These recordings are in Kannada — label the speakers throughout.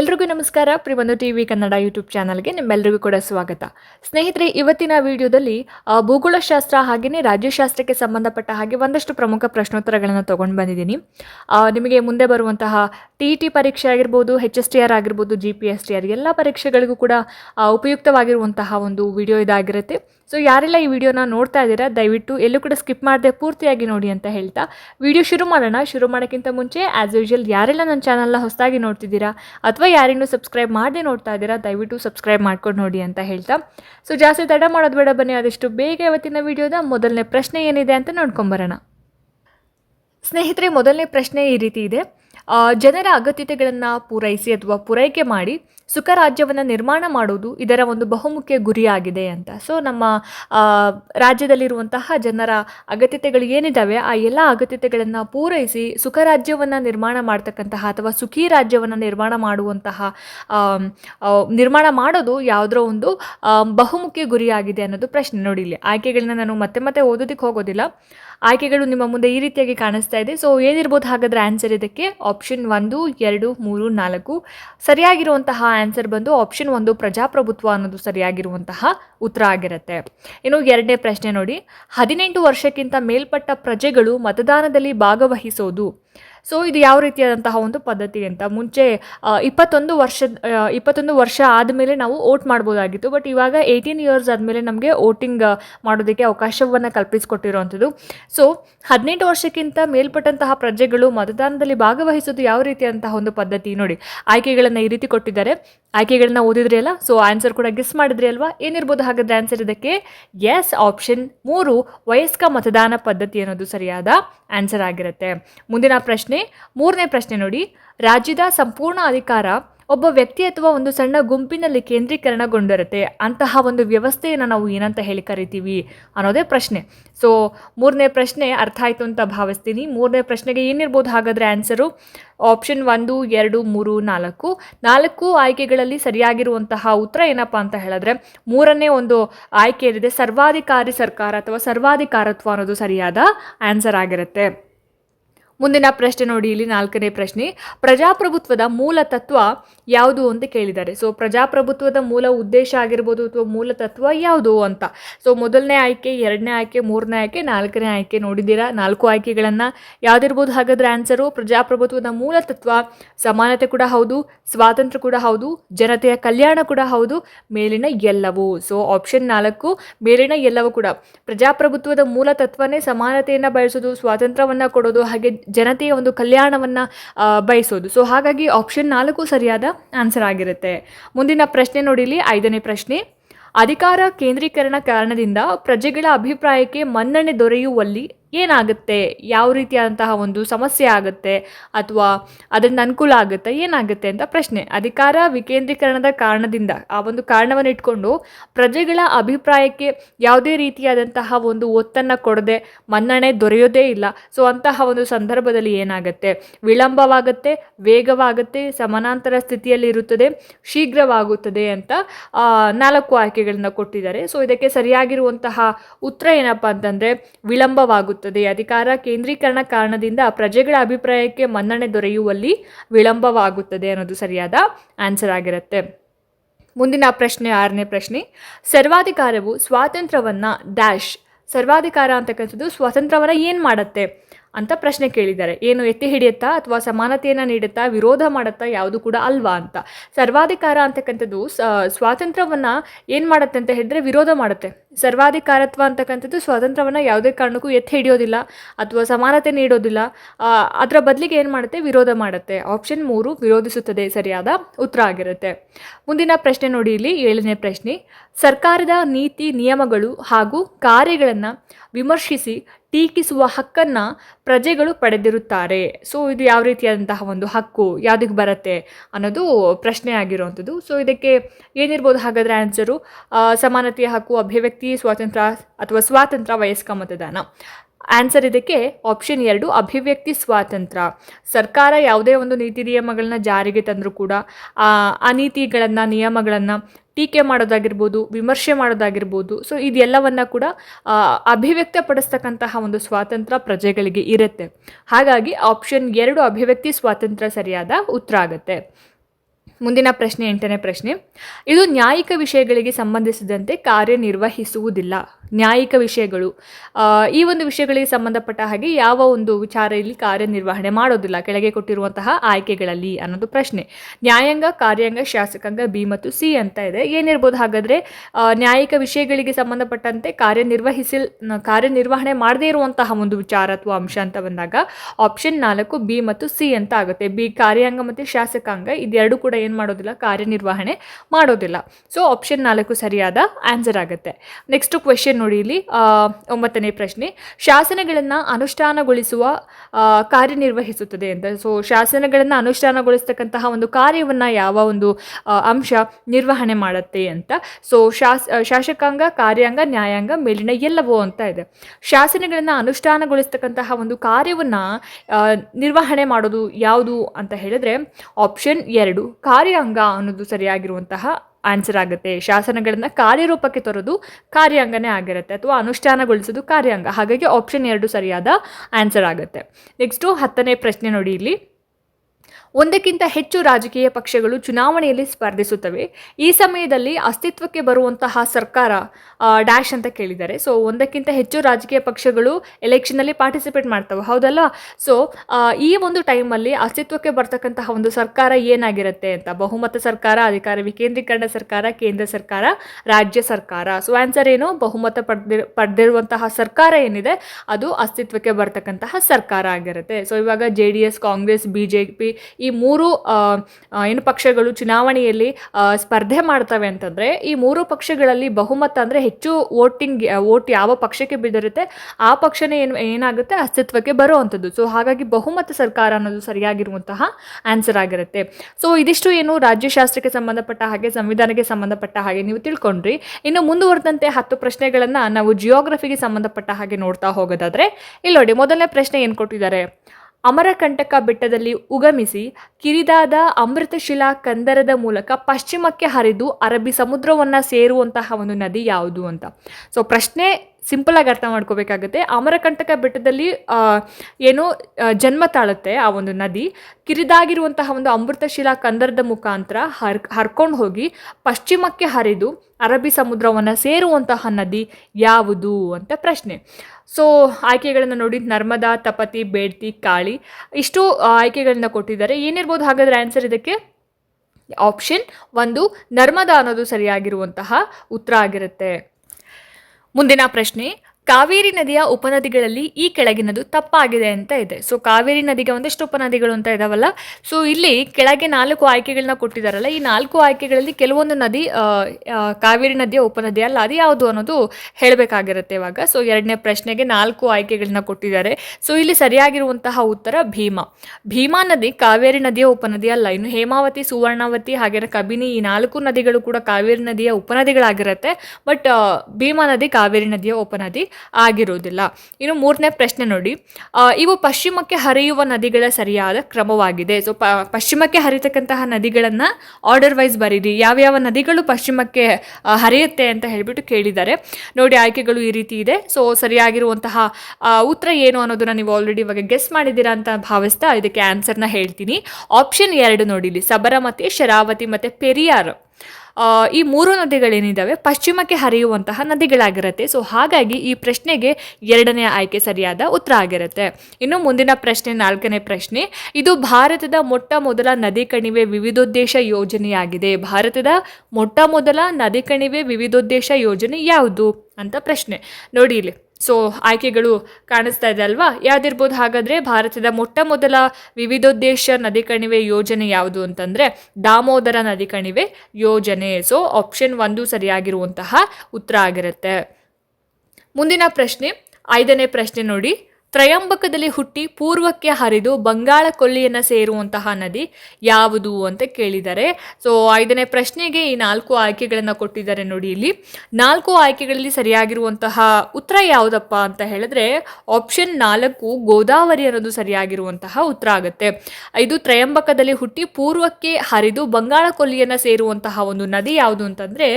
Speaker 1: ಎಲ್ರಿಗೂ ನಮಸ್ಕಾರ. ಪ್ರಿಬಂಧು ಟಿ ವಿ ಕನ್ನಡ ಯೂಟ್ಯೂಬ್ ಚಾನಲ್ಗೆ ನಿಮ್ಮೆಲ್ಲರಿಗೂ ಕೂಡ ಸ್ವಾಗತ. ಸ್ನೇಹಿತರೆ, ಇವತ್ತಿನ ವಿಡಿಯೋದಲ್ಲಿ ಭೂಗೋಳಶಾಸ್ತ್ರ ಹಾಗೆಯೇ ರಾಜ್ಯಶಾಸ್ತ್ರಕ್ಕೆ ಸಂಬಂಧಪಟ್ಟ ಹಾಗೆ ಒಂದಷ್ಟು ಪ್ರಮುಖ ಪ್ರಶ್ನೋತ್ತರಗಳನ್ನು ತೊಗೊಂಡು ಬಂದಿದ್ದೀನಿ. ನಿಮಗೆ ಮುಂದೆ ಬರುವಂತಹ ಟಿ ಟಿ ಪರೀಕ್ಷೆ ಆಗಿರ್ಬೋದು ಹೆಚ್ ಎಸ್ ಟಿ ಆರ್ ಆಗಿರ್ಬೋದು, G P S T R ಎಲ್ಲ ಪರೀಕ್ಷೆಗಳಿಗೂ ಕೂಡ ಉಪಯುಕ್ತವಾಗಿರುವಂತಹ ಒಂದು ವಿಡಿಯೋ ಇದಾಗಿರುತ್ತೆ. ಸೊ ಯಾರೆಲ್ಲ ಈ ವಿಡಿಯೋನ ನೋಡ್ತಾ ಇದ್ದೀರಾ, ದಯವಿಟ್ಟು ಎಲ್ಲೂ ಕೂಡ ಸ್ಕಿಪ್ ಮಾಡದೆ ಪೂರ್ತಿಯಾಗಿ ನೋಡಿ ಅಂತ ಹೇಳ್ತಾ. ವಿಡಿಯೋ ಶುರು ಮಾಡೋಣ. ಶುರು ಮಾಡೋಕ್ಕಿಂತ ಮುಂಚೆ ಆ್ಯಸ್ ಯೂಶುವಲ್ ಯಾರೆಲ್ಲ ನನ್ನ ಚಾನಲ್ನ ಹೊಸದಾಗಿ ನೋಡ್ತಿದ್ದೀರಾ, ಅಥವಾ ಯಾರಿನ್ನೂ ಸಬ್ಸ್ಕ್ರೈಬ್ ಮಾಡದೆ ನೋಡ್ತಾ ಇದ್ದೀರಾ, ದಯವಿಟ್ಟು ಸಬ್ಸ್ಕ್ರೈಬ್ ಮಾಡ್ಕೊಂಡು ನೋಡಿ ಅಂತ ಹೇಳ್ತಾ. ಸೊ ಜಾಸ್ತಿ ತಡ ಮಾಡೋದು ಬೇಡ ಬನ್ನಿ. ಆದಷ್ಟು ಬೇಗ ಇವತ್ತಿನ ವಿಡಿಯೋದ ಮೊದಲನೇ ಪ್ರಶ್ನೆ ಏನಿದೆ ಅಂತ ನೋಡ್ಕೊಂಬರೋಣ. ಸ್ನೇಹಿತರೆ, ಮೊದಲನೇ ಪ್ರಶ್ನೆ ಈ ರೀತಿ ಇದೆ. ಜನರ ಅಗತ್ಯತೆಗಳನ್ನು ಪೂರೈಸಿ ಅಥವಾ ಪೂರೈಕೆ ಮಾಡಿ ಸುಖ ರಾಜ್ಯವನ್ನು ನಿರ್ಮಾಣ ಮಾಡುವುದು ಇದರ ಒಂದು ಬಹುಮುಖ್ಯ ಗುರಿಯಾಗಿದೆ ಅಂತ. ಸೊ ನಮ್ಮ ರಾಜ್ಯದಲ್ಲಿರುವಂತಹ ಜನರ ಅಗತ್ಯತೆಗಳು ಏನಿದ್ದಾವೆ ಆ ಎಲ್ಲ ಅಗತ್ಯತೆಗಳನ್ನು ಪೂರೈಸಿ ಸುಖ ರಾಜ್ಯವನ್ನು ನಿರ್ಮಾಣ ಮಾಡ್ತಕ್ಕಂತಹ ಅಥವಾ ಸುಖಿ ರಾಜ್ಯವನ್ನು ನಿರ್ಮಾಣ ಮಾಡುವಂತಹ ನಿರ್ಮಾಣ ಮಾಡೋದು ಯಾವುದರ ಒಂದು ಬಹುಮುಖ್ಯ ಗುರಿಯಾಗಿದೆ ಅನ್ನೋದು ಪ್ರಶ್ನೆ ನೋಡಿ ಇಲ್ಲಿ. ಆಯ್ಕೆಗಳನ್ನ ನಾನು ಮತ್ತೆ ಮತ್ತೆ ಓದೋದಕ್ಕೆ ಹೋಗೋದಿಲ್ಲ. ಆಯ್ಕೆಗಳು ನಿಮ್ಮ ಮುಂದೆ ಈ ರೀತಿಯಾಗಿ ಕಾಣಿಸ್ತಾ ಇದೆ. ಸೊ ಏನಿರ್ಬೋದು ಹಾಗಾದ್ರೆ ಆನ್ಸರ್ ಇದಕ್ಕೆ ಆಪ್ಷನ್ ಒಂದು, ಎರಡು, ಮೂರು, ನಾಲ್ಕು. ಸರಿಯಾಗಿರುವಂತಹ ಆನ್ಸರ್ ಬಂದು ಆಪ್ಷನ್ ಒಂದು ಪ್ರಜಾಪ್ರಭುತ್ವ ಅನ್ನೋದು ಸರಿಯಾಗಿರುವಂತಹ ಉತ್ತರ ಆಗಿರುತ್ತೆ. ಇನ್ನು ಎರಡನೇ ಪ್ರಶ್ನೆ ನೋಡಿ, ಹದಿನೆಂಟು ವರ್ಷಕ್ಕಿಂತ ಮೇಲ್ಪಟ್ಟ ಪ್ರಜೆಗಳು ಮತದಾನದಲ್ಲಿ ಭಾಗವಹಿಸೋದು. ಸೊ ಇದು ಯಾವ ರೀತಿಯಾದಂತಹ ಒಂದು ಪದ್ಧತಿ ಅಂತ. ಮುಂಚೆ ಇಪ್ಪತ್ತೊಂದು ವರ್ಷ ಆ, ಇಪ್ಪತ್ತೊಂದು ವರ್ಷ ಆದಮೇಲೆ ನಾವು ಓಟ್ ಮಾಡ್ಬೋದಾಗಿತ್ತು. ಬಟ್ ಇವಾಗ ಏಯ್ಟೀನ್ ಇಯರ್ಸ್ ಆದಮೇಲೆ ನಮಗೆ ಓಟಿಂಗ್ ಮಾಡೋದಕ್ಕೆ ಅವಕಾಶವನ್ನು ಕಲ್ಪಿಸಿಕೊಟ್ಟಿರುವಂಥದ್ದು. ಸೊ ಹದಿನೆಂಟು ವರ್ಷಕ್ಕಿಂತ ಮೇಲ್ಪಟ್ಟಂತಹ ಪ್ರಜೆಗಳು ಮತದಾನದಲ್ಲಿ ಭಾಗವಹಿಸೋದು ಯಾವ ರೀತಿಯಾದಂತಹ ಒಂದು ಪದ್ಧತಿ ನೋಡಿ. ಆಯ್ಕೆಗಳನ್ನು ಈ ರೀತಿ ಕೊಟ್ಟಿದ್ದಾರೆ. ಆಯ್ಕೆಗಳನ್ನ ಓದಿದ್ರಿ ಅಲ್ಲ? ಸೊ ಆನ್ಸರ್ ಕೂಡ ಗಿಸ್ ಮಾಡಿದ್ರಿ ಅಲ್ವಾ? ಏನಿರ್ಬೋದು ಹಾಗಾದ್ರೆ ಆನ್ಸರ್ ಇದಕ್ಕೆ? ಎಸ್ ಆಪ್ಷನ್ ಮೂರು ವಯಸ್ಕ ಮತದಾನ ಪದ್ಧತಿ ಅನ್ನೋದು ಸರಿಯಾದ ಆನ್ಸರ್ ಆಗಿರುತ್ತೆ. ಮುಂದಿನ ಪ್ರಶ್ನೆ, ಮೂರನೇ ಪ್ರಶ್ನೆ ನೋಡಿ. ರಾಜ್ಯದ ಸಂಪೂರ್ಣ ಅಧಿಕಾರ ಒಬ್ಬ ವ್ಯಕ್ತಿ ಅಥವಾ ಒಂದು ಸಣ್ಣ ಗುಂಪಿನಲ್ಲಿ ಕೇಂದ್ರೀಕರಣಗೊಂಡಿರುತ್ತೆ. ಅಂತಹ ಒಂದು ವ್ಯವಸ್ಥೆಯನ್ನು ನಾವು ಏನಂತ ಹೇಳಿ ಕರಿತೀವಿ ಅನ್ನೋದೇ ಪ್ರಶ್ನೆ. ಸೊ ಮೂರನೇ ಪ್ರಶ್ನೆ ಅರ್ಥ ಆಯಿತು ಅಂತ ಭಾವಿಸ್ತೀನಿ. ಮೂರನೇ ಪ್ರಶ್ನೆಗೆ ಏನಿರ್ಬೋದು ಹಾಗಾದರೆ ಆನ್ಸರು ಆಪ್ಷನ್ ಒಂದು, ಎರಡು, ಮೂರು, ನಾಲ್ಕು. ನಾಲ್ಕು ಆಯ್ಕೆಗಳಲ್ಲಿ ಸರಿಯಾಗಿರುವಂತಹ ಉತ್ತರ ಏನಪ್ಪ ಅಂತ ಹೇಳಿದ್ರೆ, ಮೂರನೇ ಒಂದು ಆಯ್ಕೆ ಏನಿದೆ, ಸರ್ವಾಧಿಕಾರಿ ಸರ್ಕಾರ ಅಥವಾ ಸರ್ವಾಧಿಕಾರತ್ವ ಅನ್ನೋದು ಸರಿಯಾದ ಆನ್ಸರ್ ಆಗಿರುತ್ತೆ. ಮುಂದಿನ ಪ್ರಶ್ನೆ ನೋಡಿ, ಇಲ್ಲಿ ನಾಲ್ಕನೇ ಪ್ರಶ್ನೆ. ಪ್ರಜಾಪ್ರಭುತ್ವದ ಮೂಲ ತತ್ವ ಯಾವುದು ಅಂತ ಕೇಳಿದ್ದಾರೆ. ಸೊ ಪ್ರಜಾಪ್ರಭುತ್ವದ ಮೂಲ ಉದ್ದೇಶ ಆಗಿರ್ಬೋದು ಅಥವಾ ಮೂಲ ತತ್ವ ಯಾವುದು ಅಂತ. ಸೊ ಮೊದಲನೇ ಆಯ್ಕೆ, ಎರಡನೇ ಆಯ್ಕೆ, ಮೂರನೇ ಆಯ್ಕೆ, ನಾಲ್ಕನೇ ಆಯ್ಕೆ ನೋಡಿದ್ದೀರಾ? ನಾಲ್ಕು ಆಯ್ಕೆಗಳನ್ನು ಯಾವುದಿರ್ಬೋದು? ಹಾಗಾದ್ರೆ ಆನ್ಸರು ಪ್ರಜಾಪ್ರಭುತ್ವದ ಮೂಲ ತತ್ವ ಸಮಾನತೆ ಕೂಡ ಹೌದು, ಸ್ವಾತಂತ್ರ್ಯ ಕೂಡ ಹೌದು, ಜನತೆಯ ಕಲ್ಯಾಣ ಕೂಡ ಹೌದು, ಮೇಲಿನ ಎಲ್ಲವೂ. ಸೊ ಆಪ್ಷನ್ ನಾಲ್ಕು, ಮೇಲಿನ ಎಲ್ಲವೂ ಕೂಡ. ಪ್ರಜಾಪ್ರಭುತ್ವದ ಮೂಲ ತತ್ವನೇ ಸಮಾನತೆಯನ್ನು ಬಯಸೋದು, ಸ್ವಾತಂತ್ರ್ಯವನ್ನು ಕೊಡೋದು, ಹಾಗೆ ಜನತೆಯ ಒಂದು ಕಲ್ಯಾಣವನ್ನು ಬಯಸೋದು. ಸೊ ಹಾಗಾಗಿ ಆಪ್ಷನ್ ನಾಲ್ಕು ಸರಿಯಾದ ಆನ್ಸರ್ ಆಗಿರುತ್ತೆ. ಮುಂದಿನ ಪ್ರಶ್ನೆ ನೋಡಿಲಿ, ಐದನೇ ಪ್ರಶ್ನೆ. ಅಧಿಕಾರ ಕೇಂದ್ರೀಕರಣ ಕಾರಣದಿಂದ ಪ್ರಜೆಗಳ ಅಭಿಪ್ರಾಯಕ್ಕೆ ಮನ್ನಣೆ ದೊರೆಯುವಲ್ಲಿ ಏನಾಗುತ್ತೆ? ಯಾವ ರೀತಿಯಾದಂತಹ ಒಂದು ಸಮಸ್ಯೆ ಆಗುತ್ತೆ? ಅಥವಾ ಅದರಿಂದ ಅನುಕೂಲ ಆಗುತ್ತೆ? ಏನಾಗುತ್ತೆ ಅಂತ ಪ್ರಶ್ನೆ. ಅಧಿಕಾರ ವಿಕೇಂದ್ರೀಕರಣದ ಕಾರಣದಿಂದ ಆ ಒಂದು ಕಾರಣವನ್ನು ಇಟ್ಕೊಂಡು ಪ್ರಜೆಗಳ ಅಭಿಪ್ರಾಯಕ್ಕೆ ಯಾವುದೇ ರೀತಿಯಾದಂತಹ ಒಂದು ಒತ್ತನ್ನು ಕೊಡದೆ ಮನ್ನಣೆ ದೊರೆಯೋದೇ ಇಲ್ಲ. ಸೊ ಅಂತಹ ಒಂದು ಸಂದರ್ಭದಲ್ಲಿ ಏನಾಗುತ್ತೆ? ವಿಳಂಬವಾಗುತ್ತೆ, ವೇಗವಾಗುತ್ತೆ, ಸಮಾನಾಂತರ ಸ್ಥಿತಿಯಲ್ಲಿ ಇರುತ್ತದೆ, ಶೀಘ್ರವಾಗುತ್ತದೆ ಅಂತ ನಾಲ್ಕು ಆಯ್ಕೆಗಳನ್ನ ಕೊಟ್ಟಿದ್ದಾರೆ. ಸೊ ಇದಕ್ಕೆ ಸರಿಯಾಗಿರುವಂತಹ ಉತ್ತರ ಏನಪ್ಪ ಅಂತಂದರೆ ವಿಳಂಬವಾಗುತ್ತದೆ ಅಧಿಕಾರ ಕೇಂದ್ರೀಕರಣ ಕಾರಣದಿಂದ ಪ್ರಜೆಗಳ ಅಭಿಪ್ರಾಯಕ್ಕೆ ಮನ್ನಣೆ ದೊರೆಯುವಲ್ಲಿ ವಿಳಂಬವಾಗುತ್ತದೆ ಅನ್ನೋದು ಸರಿಯಾದ ಆನ್ಸರ್ ಆಗಿರುತ್ತೆ. ಮುಂದಿನ ಪ್ರಶ್ನೆ, ಆರನೇ ಪ್ರಶ್ನೆ. ಸರ್ವಾಧಿಕಾರವು ಸ್ವಾತಂತ್ರ್ಯವನ್ನು ಡ್ಯಾಶ್, ಸರ್ವಾಧಿಕಾರ ಅಂತಕ್ಕಂಥದ್ದು ಸ್ವಾತಂತ್ರ್ಯವನ್ನು ಏನು ಮಾಡುತ್ತೆ ಅಂತ ಪ್ರಶ್ನೆ ಕೇಳಿದ್ದಾರೆ. ಏನು ಎತ್ತಿ ಹಿಡಿಯುತ್ತಾ ಅಥವಾ ಸಮಾನತೆಯನ್ನು ನೀಡುತ್ತಾ, ವಿರೋಧ ಮಾಡುತ್ತಾ ಯಾವುದು ಕೂಡ ಅಲ್ವಾ ಅಂತ. ಸರ್ವಾಧಿಕಾರ ಅಂತಕ್ಕಂಥದ್ದು ಸ್ವಾತಂತ್ರ್ಯವನ್ನು ಏನು ಮಾಡುತ್ತೆ ಅಂತ ಹೇಳಿದ್ರೆ ವಿರೋಧ ಮಾಡುತ್ತೆ. ಸರ್ವಾಧಿಕಾರತ್ವ ಅಂತಕ್ಕಂಥದ್ದು ಸ್ವಾತಂತ್ರ್ಯವನ್ನು ಯಾವುದೇ ಕಾರಣಕ್ಕೂ ಎತ್ತಿ ಹಿಡಿಯೋದಿಲ್ಲ ಅಥವಾ ಸಮಾನತೆ ನೀಡೋದಿಲ್ಲ. ಅದರ ಬದಲಿಗೆ ಏನು ಮಾಡುತ್ತೆ? ವಿರೋಧ ಮಾಡುತ್ತೆ. ಆಪ್ಷನ್ ಮೂರು, ವಿರೋಧಿಸುತ್ತದೆ ಸರಿಯಾದ ಉತ್ತರ ಆಗಿರುತ್ತೆ. ಮುಂದಿನ ಪ್ರಶ್ನೆ ನೋಡಿ ಇಲ್ಲಿ, ಏಳನೇ ಪ್ರಶ್ನೆ. ಸರ್ಕಾರದ ನೀತಿ, ನಿಯಮಗಳು ಹಾಗೂ ಕಾರ್ಯಗಳನ್ನು ವಿಮರ್ಶಿಸಿ ಟೀಕಿಸುವ ಹಕ್ಕನ್ನು ಪ್ರಜೆಗಳು ಪಡೆದಿರುತ್ತಾರೆ. ಸೊ ಇದು ಯಾವ ರೀತಿಯಾದಂತಹ ಒಂದು ಹಕ್ಕು ಯಾವುದಕ್ಕೆ ಬರುತ್ತೆ ಅನ್ನೋದು ಪ್ರಶ್ನೆ ಆಗಿರುವಂಥದ್ದು. ಸೊ ಇದಕ್ಕೆ ಏನಿರ್ಬೋದು ಹಾಗಾದರೆ ಆನ್ಸರು ಸಮಾನತೆಯ ಹಕ್ಕು, ಅಭಿವ್ಯಕ್ತಿ ಸ್ವಾತಂತ್ರ್ಯ ಅಥವಾ ಸ್ವಾತಂತ್ರ್ಯ ವಯಸ್ಕ ಮತದಾನ. ಆನ್ಸರ್ ಇದಕ್ಕೆ ಆಪ್ಷನ್ ಎರಡು, ಅಭಿವ್ಯಕ್ತಿ ಸ್ವಾತಂತ್ರ್ಯ. ಸರ್ಕಾರ ಯಾವುದೇ ಒಂದು ನೀತಿ ನಿಯಮಗಳನ್ನ ಜಾರಿಗೆ ತಂದರೂ ಕೂಡ, ಆ ನೀತಿಗಳನ್ನು, ನಿಯಮಗಳನ್ನು ಟೀಕೆ ಮಾಡೋದಾಗಿರ್ಬೋದು, ವಿಮರ್ಶೆ ಮಾಡೋದಾಗಿರ್ಬೋದು ಸೊ ಇದೆಲ್ಲವನ್ನ ಕೂಡ ಅಭಿವ್ಯಕ್ತಪಡಿಸ್ತಕ್ಕಂತಹ ಒಂದು ಸ್ವಾತಂತ್ರ್ಯ ಪ್ರಜೆಗಳಿಗೆ ಇರುತ್ತೆ. ಹಾಗಾಗಿ ಆಪ್ಷನ್ ಎರಡು, ಅಭಿವ್ಯಕ್ತಿ ಸ್ವಾತಂತ್ರ್ಯ ಸರಿಯಾದ ಉತ್ತರ ಆಗುತ್ತೆ. ಮುಂದಿನ ಪ್ರಶ್ನೆ, ಎಂಟನೇ ಪ್ರಶ್ನೆ. ಇದು ನ್ಯಾಯಿಕ ವಿಷಯಗಳಿಗೆ ಸಂಬಂಧಿಸಿದಂತೆ ಕಾರ್ಯನಿರ್ವಹಿಸುವುದಿಲ್ಲ. ನ್ಯಾಯಿಕ ವಿಷಯಗಳು. ಈ ಒಂದು ವಿಷಯಗಳಿಗೆ ಸಂಬಂಧಪಟ್ಟ ಹಾಗೆ ಯಾವ ಒಂದು ವಿಚಾರ ಇಲ್ಲಿ ಕಾರ್ಯನಿರ್ವಹಣೆ ಮಾಡೋದಿಲ್ಲ. ಕೆಳಗೆ ಕೊಟ್ಟಿರುವಂತಹ ಆಯ್ಕೆಗಳಲ್ಲಿ ಅನ್ನೋದು ಪ್ರಶ್ನೆ. ನ್ಯಾಯಾಂಗ, ಕಾರ್ಯಾಂಗ, ಶಾಸಕಾಂಗ, ಬಿ ಮತ್ತು ಸಿ ಅಂತ ಇದೆ. ಏನಿರ್ಬೋದು? ಹಾಗಾದರೆ ನ್ಯಾಯಿಕ ವಿಷಯಗಳಿಗೆ ಸಂಬಂಧಪಟ್ಟಂತೆ ಕಾರ್ಯನಿರ್ವಹಿಸಿಲ್ ಕಾರ್ಯನಿರ್ವಹಣೆ ಮಾಡದೇ ಇರುವಂತಹ ಒಂದು ವಿಚಾರ ಅಥವಾ ಅಂಶ ಅಂತ ಬಂದಾಗ, ಆಪ್ಷನ್ ನಾಲ್ಕು ಬಿ ಮತ್ತು ಸಿ ಅಂತ ಆಗುತ್ತೆ. ಬಿ, ಕಾರ್ಯಾಂಗ ಮತ್ತು ಶಾಸಕಾಂಗ. ಇದೆರಡು ಕೂಡ ಏನು ಮಾಡೋದಿಲ್ಲ? ಕಾರ್ಯನಿರ್ವಹಣೆ ಮಾಡೋದಿಲ್ಲ. ಸೊ ಆಪ್ಷನ್ ನಾಲ್ಕು ಸರಿಯಾದ ಆನ್ಸರ್ ಆಗುತ್ತೆ. ನೆಕ್ಸ್ಟ್ ಕ್ವೆಶನ್ ನೋಡಿ ಇಲ್ಲಿ ಒಂಬತ್ತನೇ ಪ್ರಶ್ನೆ. ಶಾಸನಗಳನ್ನು ಅನುಷ್ಠಾನಗೊಳಿಸುವ ಕಾರ್ಯನಿರ್ವಹಿಸುತ್ತದೆ ಅಂತ. ಸೊ ಶಾಸನಗಳನ್ನು ಅನುಷ್ಠಾನಗೊಳಿಸ್ತಕ್ಕಂತಹ ಒಂದು ಕಾರ್ಯವನ್ನು ಯಾವ ಒಂದು ಅಂಶ ನಿರ್ವಹಣೆ ಮಾಡುತ್ತೆ ಅಂತ. ಸೊ ಶಾಸ ಶಾಸಕಾಂಗ, ಕಾರ್ಯಾಂಗ, ನ್ಯಾಯಾಂಗ ಮೇಲಿನ ಎಲ್ಲವೋ ಅಂತ ಇದೆ. ಶಾಸನಗಳನ್ನು ಅನುಷ್ಠಾನಗೊಳಿಸ್ತಕ್ಕಂತಹ ಒಂದು ಕಾರ್ಯವನ್ನು ನಿರ್ವಹಣೆ ಮಾಡೋದು ಯಾವುದು ಅಂತ ಹೇಳಿದ್ರೆ ಆಪ್ಷನ್ ಎರಡು ಕಾರ್ಯಾಂಗ ಅನ್ನೋದು ಸರಿಯಾಗಿರುವಂತಹ ಆನ್ಸರ್ ಆಗುತ್ತೆ. ಶಾಸನಗಳನ್ನು ಕಾರ್ಯರೂಪಕ್ಕೆ ತರೋದು ಕಾರ್ಯಾಂಗನೇ ಆಗಿರುತ್ತೆ ಅಥವಾ ಅನುಷ್ಠಾನಗೊಳಿಸೋದು ಕಾರ್ಯಾಂಗ. ಹಾಗಾಗಿ ಆಪ್ಷನ್ ಎರಡು ಸರಿಯಾದ ಆನ್ಸರ್ ಆಗುತ್ತೆ. ನೆಕ್ಸ್ಟು ಹತ್ತನೇ ಪ್ರಶ್ನೆ ನೋಡಿ ಇಲ್ಲಿ. ಒಂದಕ್ಕಿಂತ ಹೆಚ್ಚು ರಾಜಕೀಯ ಪಕ್ಷಗಳು ಚುನಾವಣೆಯಲ್ಲಿ ಸ್ಪರ್ಧಿಸುತ್ತವೆ. ಈ ಸಮಯದಲ್ಲಿ ಅಸ್ತಿತ್ವಕ್ಕೆ ಬರುವಂತಹ ಸರ್ಕಾರ ಡ್ಯಾಶ್ ಅಂತ ಕೇಳಿದ್ದಾರೆ. ಸೊ ಒಂದಕ್ಕಿಂತ ಹೆಚ್ಚು ರಾಜಕೀಯ ಪಕ್ಷಗಳು ಎಲೆಕ್ಷನಲ್ಲಿ ಪಾರ್ಟಿಸಿಪೇಟ್ ಮಾಡ್ತವೆ. ಹೌದಲ್ಲ? ಸೊ ಈ ಒಂದು ಟೈಮಲ್ಲಿ ಅಸ್ತಿತ್ವಕ್ಕೆ ಬರ್ತಕ್ಕಂತಹ ಒಂದು ಸರ್ಕಾರ ಏನಾಗಿರುತ್ತೆ ಅಂತ? ಬಹುಮತ ಸರ್ಕಾರ, ಅಧಿಕಾರ ವಿಕೇಂದ್ರೀಕರಣ ಸರ್ಕಾರ, ಕೇಂದ್ರ ಸರ್ಕಾರ, ರಾಜ್ಯ ಸರ್ಕಾರ. ಸೊ ಆನ್ಸರ್ ಏನು? ಬಹುಮತ ಪಡೆದಿರ್ ಪಡೆದಿರುವಂತಹ ಸರ್ಕಾರ ಏನಿದೆ? ಅದು ಅಸ್ತಿತ್ವಕ್ಕೆ ಬರ್ತಕ್ಕಂತಹ ಸರ್ಕಾರ ಆಗಿರುತ್ತೆ. ಸೊ ಇವಾಗ J Congress B J P ಈ ಮೂರು ಏನು ಪಕ್ಷಗಳು ಚುನಾವಣೆಯಲ್ಲಿ ಸ್ಪರ್ಧೆ ಮಾಡ್ತವೆ ಅಂತಂದರೆ, ಈ ಮೂರು ಪಕ್ಷಗಳಲ್ಲಿ ಬಹುಮತ ಅಂದರೆ ಹೆಚ್ಚು ವೋಟಿಂಗ್ ವೋಟ್ ಯಾವ ಪಕ್ಷಕ್ಕೆ ಬಿದ್ದಿರುತ್ತೆ, ಆ ಪಕ್ಷನೇ ಏನು, ಏನಾಗುತ್ತೆ, ಅಸ್ತಿತ್ವಕ್ಕೆ ಬರುವಂಥದ್ದು ಸೊ ಹಾಗಾಗಿ ಬಹುಮತ ಸರ್ಕಾರ ಅನ್ನೋದು ಸರಿಯಾಗಿರುವಂತಹ ಆನ್ಸರ್ ಆಗಿರುತ್ತೆ. ಸೊ ಇದಿಷ್ಟು ಏನು ರಾಜ್ಯಶಾಸ್ತ್ರಕ್ಕೆ ಸಂಬಂಧಪಟ್ಟ ಹಾಗೆ, ಸಂವಿಧಾನಕ್ಕೆ ಸಂಬಂಧಪಟ್ಟ ಹಾಗೆ ನೀವು ತಿಳ್ಕೊಂಡ್ರಿ. ಇನ್ನು ಮುಂದುವರೆದಂತೆ ಹತ್ತು ಪ್ರಶ್ನೆಗಳನ್ನು ನಾವು ಜಿಯೋಗ್ರಫಿಗೆ ಸಂಬಂಧಪಟ್ಟ ಹಾಗೆ ನೋಡ್ತಾ ಹೋಗೋದಾದರೆ ಇಲ್ಲಿ ನೋಡಿ ಮೊದಲನೇ ಪ್ರಶ್ನೆ ಏನು ಕೊಟ್ಟಿದ್ದಾರೆ? ಅಮರಕಂಟಕ ಬೆಟ್ಟದಲ್ಲಿ ಉಗಮಿಸಿ ಕಿರಿದಾದ ಅಮೃತಶಿಲಾ ಕಂದರದ ಮೂಲಕ ಪಶ್ಚಿಮಕ್ಕೆ ಹರಿದು ಅರಬ್ಬಿ ಸಮುದ್ರವನ್ನು ಸೇರುವಂತಹ ಒಂದು ನದಿ ಯಾವುದು ಅಂತ. ಸೊ ಪ್ರಶ್ನೆ ಸಿಂಪಲ್ ಆಗಿ ಅರ್ಥ ಮಾಡ್ಕೋಬೇಕಾಗುತ್ತೆ. ಅಮರಕಂಟಕ ಬೆಟ್ಟದಲ್ಲಿ ಏನು ಜನ್ಮ ತಾಳುತ್ತೆ ಆ ಒಂದು ನದಿ. ಕಿರಿದಾಗಿರುವಂತಹ ಒಂದು ಅಮೃತಶಿಲಾ ಕಂದರದ ಮುಖಾಂತರ ಹರ್, ಹರ್ಕೊಂಡು ಹೋಗಿ ಪಶ್ಚಿಮಕ್ಕೆ ಹರಿದು ಅರಬ್ಬಿ ಸಮುದ್ರವನ್ನು ಸೇರುವಂತಹ ನದಿ ಯಾವುದು ಅಂತ ಪ್ರಶ್ನೆ. ಸೊ, ಆಯ್ಕೆಗಳನ್ನು ನೋಡಿ. ನರ್ಮದಾ, ತಪತಿ, ಬೇಡ್ತಿ, ಕಾಳಿ ಇಷ್ಟು ಆಯ್ಕೆಗಳನ್ನ ಕೊಟ್ಟಿದ್ದಾರೆ. ಏನಿರ್ಬೋದು ಹಾಗಾದರೆ ಆನ್ಸರ್ ಇದಕ್ಕೆ? ಆಪ್ಷನ್ ಒಂದು ನರ್ಮದಾ ಅನ್ನೋದು ಸರಿಯಾಗಿರುವಂತಹ ಉತ್ತರ ಆಗಿರುತ್ತೆ. ಮುಂದಿನ ಪ್ರಶ್ನೆ ಕಾವೇರಿ ನದಿಯ ಉಪನದಿಗಳಲ್ಲಿ ಈ ಕೆಳಗಿನದು ತಪ್ಪಾಗಿದೆ ಅಂತ ಇದೆ. ಸೊ ಕಾವೇರಿ ನದಿಗೆ ಒಂದಷ್ಟು ಉಪನದಿಗಳು ಅಂತ ಇದಾವಲ್ಲ. ಸೊ ಇಲ್ಲಿ ಕೆಳಗೆ ನಾಲ್ಕು ಆಯ್ಕೆಗಳನ್ನ ಕೊಟ್ಟಿದ್ದಾರಲ್ಲ ಈ ನಾಲ್ಕು ಆಯ್ಕೆಗಳಲ್ಲಿ ಕೆಲವೊಂದು ನದಿ ಕಾವೇರಿ ನದಿಯ ಉಪನದಿ ಅಲ್ಲ, ಅದು ಯಾವುದು ಅನ್ನೋದು ಹೇಳಬೇಕಾಗಿರುತ್ತೆ ಇವಾಗ. ಸೊ ಎರಡನೇ ಪ್ರಶ್ನೆಗೆ ನಾಲ್ಕು ಆಯ್ಕೆಗಳನ್ನ ಕೊಟ್ಟಿದ್ದಾರೆ. ಸೊ ಇಲ್ಲಿ ಸರಿಯಾಗಿರುವಂತಹ ಉತ್ತರ ಭೀಮಾ. ಭೀಮಾ ನದಿ ಕಾವೇರಿ ನದಿಯ ಉಪನದಿ ಅಲ್ಲ. ಇನ್ನು ಹೇಮಾವತಿ, ಸುವರ್ಣಾವತಿ ಹಾಗೆ ಕಬಿನಿ ಈ ನಾಲ್ಕು ನದಿಗಳು ಕೂಡ ಕಾವೇರಿ ನದಿಯ ಉಪನದಿಗಳಾಗಿರುತ್ತೆ. ಬಟ್ ಭೀಮಾ ನದಿ ಕಾವೇರಿ ನದಿಯ ಉಪನದಿ. ಆಗಿರುವುದಿಲ್ಲ. ಇನ್ನು ಮೂರನೇ ಪ್ರಶ್ನೆ ನೋಡಿ. ಇವು ಪಶ್ಚಿಮಕ್ಕೆ ಹರಿಯುವ ನದಿಗಳ ಸರಿಯಾದ ಕ್ರಮವಾಗಿದೆ. ಸೊ ಪಶ್ಚಿಮಕ್ಕೆ ಹರಿತಕ್ಕಂತಹ ನದಿಗಳನ್ನು ಆರ್ಡರ್ ವೈಸ್ ಬರೀರಿ. ಯಾವ್ಯಾವ ನದಿಗಳು ಪಶ್ಚಿಮಕ್ಕೆ ಹರಿಯುತ್ತೆ ಅಂತ ಹೇಳಿಬಿಟ್ಟು ಕೇಳಿದ್ದಾರೆ. ನೋಡಿ, ಆಯ್ಕೆಗಳು ಈ ರೀತಿ ಇದೆ. ಸೊ ಸರಿಯಾಗಿರುವಂತಹ ಉತ್ತರ ಏನು ಅನ್ನೋದನ್ನ ನೀವು ಆಲ್ರೆಡಿ ಇವಾಗ ಗೆಸ್ ಮಾಡಿದ್ದೀರಾ ಅಂತ ಭಾವಿಸ್ತಾ ಇದಕ್ಕೆ ಆನ್ಸರ್ನ ಹೇಳ್ತೀನಿ. ಆಪ್ಷನ್ ಎರಡು ನೋಡಿಲಿ. ಸಬರಮತಿ, ಶರಾವತಿ ಮತ್ತು ಪೆರಿಯಾರ್. ಈ ಮೂರು ನದಿಗಳೇನಿದ್ದಾವೆ ಪಶ್ಚಿಮಕ್ಕೆ ಹರಿಯುವಂತಹ ನದಿಗಳಾಗಿರುತ್ತೆ. ಸೊ ಹಾಗಾಗಿ ಈ ಪ್ರಶ್ನೆಗೆ ಎರಡನೇ ಆಯ್ಕೆ ಸರಿಯಾದ ಉತ್ತರ ಆಗಿರುತ್ತೆ. ಇನ್ನು ಮುಂದಿನ ಪ್ರಶ್ನೆ, ನಾಲ್ಕನೇ ಪ್ರಶ್ನೆ. ಇದು ಭಾರತದ ಮೊಟ್ಟ ಮೊದಲ ನದಿ ಕಣಿವೆ ವಿವಿಧೋದ್ದೇಶ ಯೋಜನೆಯಾಗಿದೆ. ಭಾರತದ ಮೊಟ್ಟ ಮೊದಲ ನದಿ ಕಣಿವೆ ವಿವಿಧೋದ್ದೇಶ ಯೋಜನೆ ಯಾವುದು ಅಂತ ಪ್ರಶ್ನೆ. ನೋಡಿ ಇಲ್ಲಿ. ಸೊ ಆಯ್ಕೆಗಳು ಕಾಣಿಸ್ತಾ ಇದೆ ಅಲ್ವಾ? ಯಾವ್ದಿರ್ಬೋದು? ಹಾಗಾದರೆ ಭಾರತದ ಮೊಟ್ಟ ಮೊದಲ ವಿವಿಧೋದ್ದೇಶ ನದಿ ಕಣಿವೆ ಯೋಜನೆ ಯಾವುದು ಅಂತಂದರೆ ದಾಮೋದರ ನದಿ ಕಣಿವೆ ಯೋಜನೆ. ಸೊ ಆಪ್ಷನ್ ಒಂದು ಸರಿಯಾಗಿರುವಂತಹ ಉತ್ತರ ಆಗಿರುತ್ತೆ. ಮುಂದಿನ ಪ್ರಶ್ನೆ, ಐದನೇ ಪ್ರಶ್ನೆ ನೋಡಿ. ತ್ರಯಂಬಕದಲ್ಲಿ ಹುಟ್ಟಿ ಪೂರ್ವಕ್ಕೆ ಹರಿದು ಬಂಗಾಳ ಕೊಲ್ಲಿಯನ್ನು ಸೇರುವಂತಹ ನದಿ ಯಾವುದು ಅಂತ ಕೇಳಿದ್ದಾರೆ ಸೊ ಐದನೇ ಪ್ರಶ್ನೆಗೆ ಈ ನಾಲ್ಕು ಆಯ್ಕೆಗಳನ್ನು ಕೊಟ್ಟಿದ್ದಾರೆ ನೋಡಿ ಇಲ್ಲಿ. ನಾಲ್ಕು ಆಯ್ಕೆಗಳಲ್ಲಿ ಸರಿಯಾಗಿರುವಂತಹ ಉತ್ತರ ಯಾವುದಪ್ಪ ಅಂತ ಹೇಳಿದ್ರೆ ಆಪ್ಷನ್ ನಾಲ್ಕು ಗೋದಾವರಿ ಅನ್ನೋದು ಸರಿಯಾಗಿರುವಂತಹ ಉತ್ತರ ಆಗುತ್ತೆ. ಇದು ತ್ರಯಂಬಕದಲ್ಲಿ ಹುಟ್ಟಿ ಪೂರ್ವಕ್ಕೆ ಹರಿದು ಬಂಗಾಳ ಕೊಲ್ಲಿಯನ್ನು ಸೇರುವಂತಹ ಒಂದು ನದಿ ಯಾವುದು ಅಂತಂದರೆ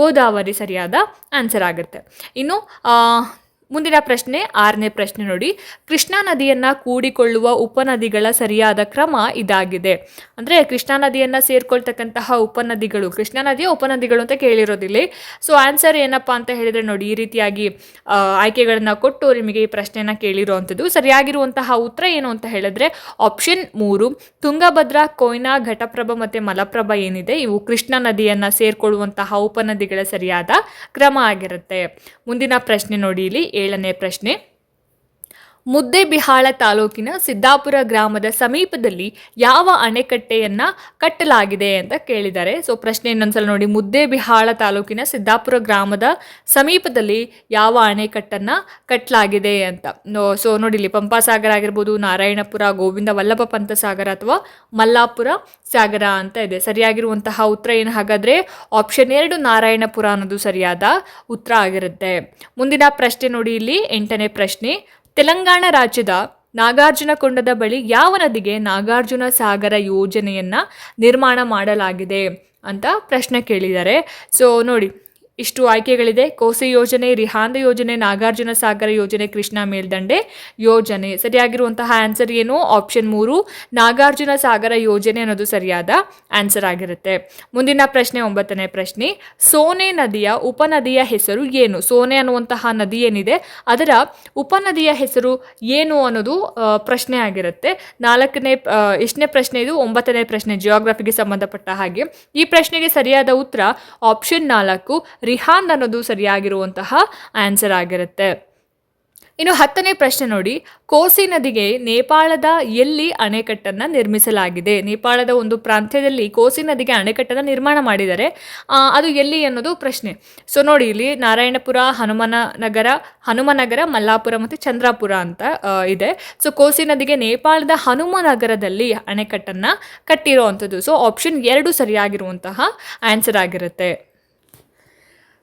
Speaker 1: ಗೋದಾವರಿ ಸರಿಯಾದ ಆನ್ಸರ್ ಆಗುತ್ತೆ. ಇನ್ನು ಮುಂದಿನ ಪ್ರಶ್ನೆ, ಆರನೇ ಪ್ರಶ್ನೆ ನೋಡಿ. ಕೃಷ್ಣಾ ನದಿಯನ್ನ ಕೂಡಿಕೊಳ್ಳುವ ಉಪನದಿಗಳ ಸರಿಯಾದ ಕ್ರಮ ಇದಾಗಿದೆ. ಅಂದ್ರೆ ಕೃಷ್ಣಾ ನದಿಯನ್ನ ಸೇರ್ಕೊಳ್ತಕ್ಕಂತಹ ಉಪನದಿಗಳು, ಕೃಷ್ಣಾ ನದಿಯ ಉಪನದಿಗಳು ಅಂತ ಕೇಳಿರೋದಿಲ್ಲ. ಸೊ ಆನ್ಸರ್ ಏನಪ್ಪಾ ಅಂತ ಹೇಳಿದ್ರೆ ನೋಡಿ, ಈ ರೀತಿಯಾಗಿ ಆಯ್ಕೆಗಳನ್ನು ಕೊಟ್ಟು ನಿಮಗೆ ಈ ಪ್ರಶ್ನೆಯನ್ನು ಕೇಳಿರುವಂಥದ್ದು ಸರಿಯಾಗಿರುವಂತಹ ಉತ್ತರ ಏನು ಅಂತ ಹೇಳಿದ್ರೆ ಆಪ್ಷನ್ ಮೂರು, ತುಂಗಭದ್ರಾ, ಕೊಯ್ನಾ, ಘಟಪ್ರಭಾ ಮತ್ತೆ ಮಲಪ್ರಭಾ ಏನಿದೆ, ಇವು ಕೃಷ್ಣಾ ನದಿಯನ್ನ ಸೇರ್ಕೊಳ್ಳುವಂತಹ ಉಪನದಿಗಳ ಸರಿಯಾದ ಕ್ರಮ ಆಗಿರುತ್ತೆ. ಮುಂದಿನ ಪ್ರಶ್ನೆ ನೋಡಿ ಇಲ್ಲಿ. ಏಳನೇ ಪ್ರಶ್ನೆ. ಮುದ್ದೇಬಿಹಾಳ ತಾಲೂಕಿನ ಸಿದ್ದಾಪುರ ಗ್ರಾಮದ ಸಮೀಪದಲ್ಲಿ ಯಾವ ಅಣೆಕಟ್ಟೆಯನ್ನ ಕಟ್ಟಲಾಗಿದೆ ಅಂತ ಕೇಳಿದ್ದಾರೆ. ಸೊ, ಪ್ರಶ್ನೆ ಇನ್ನೊಂದ್ಸಲ ನೋಡಿ. ಮುದ್ದೇಬಿಹಾಳ ತಾಲೂಕಿನ ಸಿದ್ದಾಪುರ ಗ್ರಾಮದ ಸಮೀಪದಲ್ಲಿ ಯಾವ ಅಣೆಕಟ್ಟನ್ನ ಕಟ್ಟಲಾಗಿದೆ ಅಂತ. ಸೊ, ನೋಡಿ, ಇಲ್ಲಿ ಪಂಪಾಸಾಗರ ಆಗಿರ್ಬೋದು, ನಾರಾಯಣಪುರ, ಗೋವಿಂದ ವಲ್ಲಭ ಪಂತ ಸಾಗರ ಅಥವಾ ಮಲ್ಲಾಪುರ ಸಾಗರ ಅಂತ ಇದೆ. ಸರಿಯಾಗಿರುವಂತಹ ಉತ್ತರ ಏನು? ಹಾಗಾದ್ರೆ ಆಪ್ಷನ್ ಎರಡು ನಾರಾಯಣಪುರ ಅನ್ನೋದು ಸರಿಯಾದ ಉತ್ತರ ಆಗಿರುತ್ತೆ. ಮುಂದಿನ ಪ್ರಶ್ನೆ ನೋಡಿ. ಇಲ್ಲಿ ಎಂಟನೇ ಪ್ರಶ್ನೆ. ತೆಲಂಗಾಣ ರಾಜ್ಯದ ನಾಗಾರ್ಜುನಕೊಂಡದ ಬಳಿ ಯಾವ ನದಿಗೆ ನಾಗಾರ್ಜುನ ಸಾಗರ ಯೋಜನೆಯನ್ನ ನಿರ್ಮಾಣ ಮಾಡಲಾಗಿದೆ ಅಂತ ಪ್ರಶ್ನೆ ಕೇಳಿದ್ದಾರೆ. ಸೊ ನೋಡಿ ಇಷ್ಟು ಆಯ್ಕೆಗಳಿದೆ. ಕೋಸಿ ಯೋಜನೆ ರಿಹಾಂದ ಯೋಜನೆ, ನಾಗಾರ್ಜುನ ಸಾಗರ ಯೋಜನೆ, ಕೃಷ್ಣ ಮೇಲ್ದಂಡೆ ಯೋಜನೆ. ಸರಿಯಾಗಿರುವಂತಹ ಆನ್ಸರ್ ಏನು? ಆಪ್ಷನ್ ಮೂರು, ನಾಗಾರ್ಜುನ ಸಾಗರ ಯೋಜನೆ ಅನ್ನೋದು ಸರಿಯಾದ ಆನ್ಸರ್ ಆಗಿರುತ್ತೆ. ಮುಂದಿನ ಪ್ರಶ್ನೆ, ಒಂಬತ್ತನೇ ಪ್ರಶ್ನೆ. ಸೋನೆ ನದಿಯ ಉಪನದಿಯ ಹೆಸರು ಏನು? ಸೋನೆ ಅನ್ನುವಂತಹ ನದಿ ಏನಿದೆ? ಅದರ ಉಪನದಿಯ ಹೆಸರು ಏನು ಅನ್ನೋದು ಪ್ರಶ್ನೆ ಆಗಿರುತ್ತೆ. ನಾಲ್ಕನೇ ಎಷ್ಟನೇ ಪ್ರಶ್ನೆ ಇದು? ಒಂಬತ್ತನೇ ಪ್ರಶ್ನೆ ಜಿಯೋಗ್ರಫಿಗೆ ಸಂಬಂಧಪಟ್ಟ ಹಾಗೆ. ಈ ಪ್ರಶ್ನೆಗೆ ಸರಿಯಾದ ಉತ್ತರ, ಆಪ್ಷನ್ ನಾಲ್ಕು ರಿಹಾನ್ ಅನ್ನೋದು ಸರಿಯಾಗಿರುವಂತಹ ಆನ್ಸರ್ ಆಗಿರುತ್ತೆ. ಇನ್ನು ಹತ್ತನೇ ಪ್ರಶ್ನೆ ನೋಡಿ, ಕೋಸಿ ನದಿಗೆ ನೇಪಾಳದ ಎಲ್ಲಿ ಅಣೆಕಟ್ಟನ್ನು ನಿರ್ಮಿಸಲಾಗಿದೆ? ನೇಪಾಳದ ಒಂದು ಪ್ರಾಂತ್ಯದಲ್ಲಿ ಕೋಸಿ ನದಿಗೆ ಅಣೆಕಟ್ಟನ್ನು ನಿರ್ಮಾಣ ಮಾಡಿದ್ದಾರೆ ಅದು ಎಲ್ಲಿ ಅನ್ನೋದು ಪ್ರಶ್ನೆ. ಸೊ ನೋಡಿ, ಇಲ್ಲಿ ನಾರಾಯಣಪುರ ಹನುಮನ ನಗರ ಹನುಮನಗರ, ಮಲ್ಲಾಪುರ ಮತ್ತು ಚಂದ್ರಾಪುರ ಅಂತ ಇದೆ. ಸೊ ಕೋಸಿ ನದಿಗೆ ನೇಪಾಳದ ಹನುಮನಗರದಲ್ಲಿ ಅಣೆಕಟ್ಟನ್ನು ಕಟ್ಟಿರುವಂಥದ್ದು. ಸೊ ಆಪ್ಷನ್ ಎರಡು ಸರಿಯಾಗಿರುವಂತಹ ಆನ್ಸರ್ ಆಗಿರುತ್ತೆ.